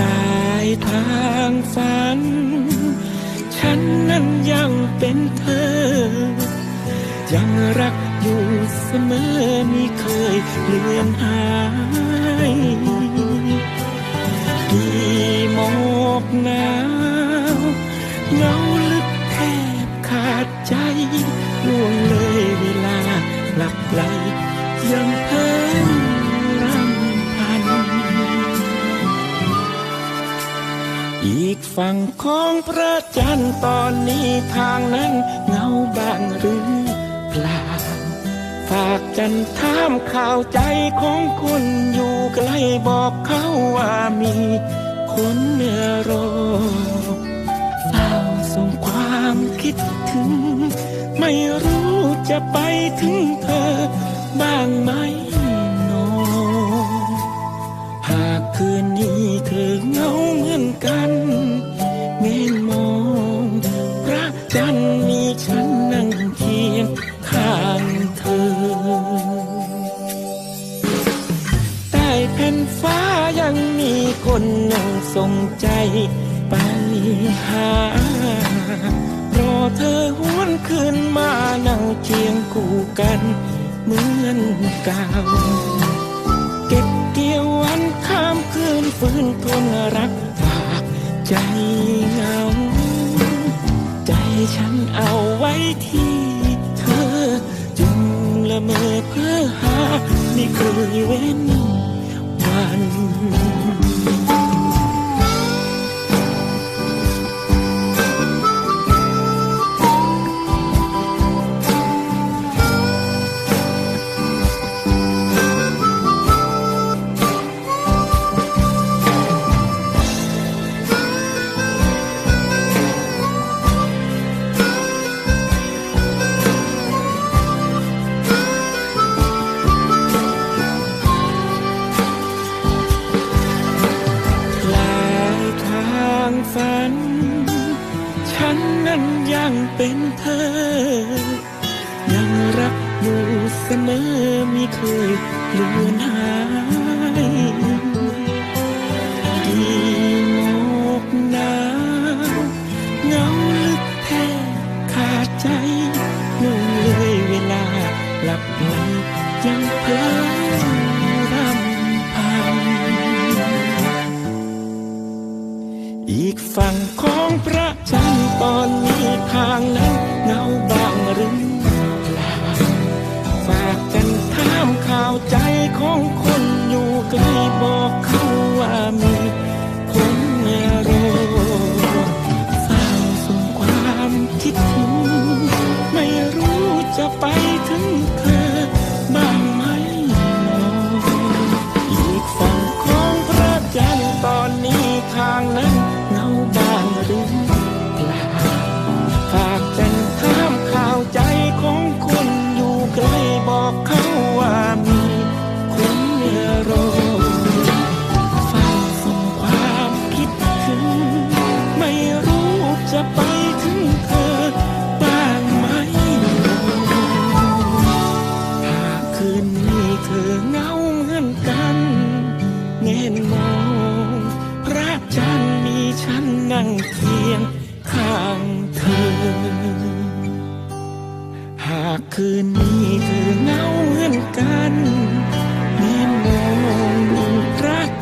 ลายทางฝัน ฉันนั้นยังเป็นเธอ ยังรักอยู่เสมอไม่เคยเลือนหาย อีกฝั่งของพระจันทร์ตอนนี้ทางนั้นเงาบางหรือเปล่า ฝากจันทามข่าวใจของคนอยู่ใกล้บอกเขาว่ามีคนเมื่อรอเฝ้าส่งความคิดถึง ไม่รู้จะไปถึงเธอบ้างไหมหนอหากคืนนี้เธอเงา ส่งใจไปหา รอเธอหวนคืนมานั่งเคียงคู่กันเหมือนเก่าเก็บเกี่ยววันข้ามคืนฝืนทนรักฝากใจเหงา ใจฉันเอาไว้ที่เธอจึงละเมอเพื่อหาไม่เคยเว้นวันันยังเป็นเธอ ยังรักอยู่เสมอมีเคยเลือนหา ทางนั้นเงาบางหรือเปล่าฝากกันถามข่าวใจของ คืนนี้เธอเงาเหมือนกันเงนมองพระจันทร์มีฉันนั่งเคียงข้างเธอ หากคืนนี้เธอเงาเหมือนกัน